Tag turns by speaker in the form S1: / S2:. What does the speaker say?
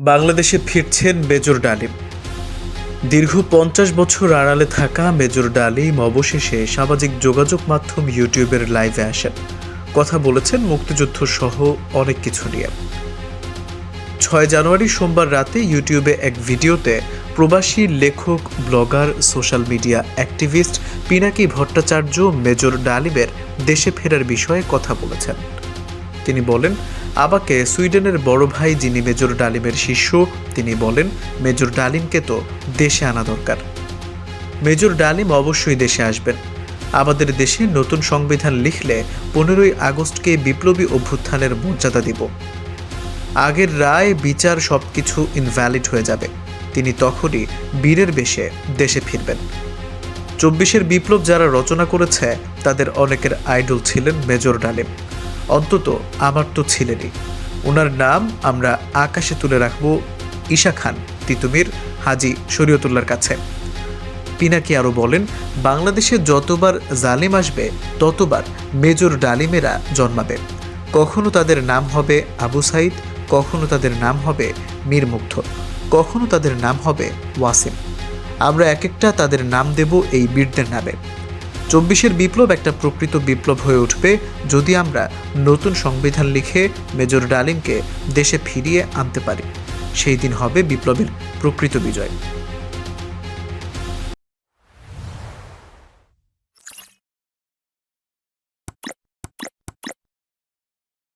S1: বাংলাদেশে ফিরছেন মেজর ডালিম। দীর্ঘ পঞ্চাশ বছর আড়ালে থাকা মেজর ডালিম অবশেষে সামাজিক যোগাযোগ মাধ্যম ইউটিউবের লাইভে আসেন। কথা বলেছেন মুক্তিযুদ্ধ সহ অনেক কিছু নিয়ে। ছয় জানুয়ারি সোমবার রাতে ইউটিউবে এক ভিডিওতে প্রবাসী লেখক, blogger, social media activist Pinaki Bhattacharya major ডালিমের দেশে ফেরার বিষয়ে কথা বলেছেন। তিনি বলেন আবাকে সুইডেনের বড় ভাই যিনি মেজর ডালিমের শিষ্য, তিনি বলেন, মেজর ডালিমকে তো দেশে আনা দরকার। মেজর ডালিম অবশ্যই দেশে আসবেন। আমাদের দেশে নতুন সংবিধান লিখলে পনেরোই আগস্টকে বিপ্লবী অভ্যুত্থানের মর্যাদা দিব। আগের রায়, বিচার সবকিছু ইনভ্যালিড হয়ে যাবে। তিনি তখনই বীরের বেশে দেশে ফিরবেন। চব্বিশের বিপ্লব যারা রচনা করেছে, তাদের অনেকের আইডল ছিলেন মেজর ডালিম। অন্তত আমার তো ছিলেনই ওনার নাম আমরা আকাশে তুলে রাখব ঈশা খান, তিতুমির, হাজি শরীয়তুল্লার কাছে। পিনাকি আরও বলেন, বাংলাদেশে যতবার জালিম আসবে, ততবার মেজর ডালিমেরা জন্মাবে। কখনো তাদের নাম হবে আবু সাইদ, কখনো তাদের নাম হবে মীর মুগ্ধ কখনো তাদের নাম হবে ওয়াসিম। আমরা এক একটা তাদের নাম দেব এই বীরদের নামে। চব্বিশের বিপ্লব একটা প্রকৃত বিপ্লব হয়ে উঠবে যদি আমরা নতুন সংবিধান লিখে মেজর ডালিমকে দেশে ফিরিয়ে আনতে পারি। সেই দিন হবে বিপ্লবের প্রকৃত বিজয়।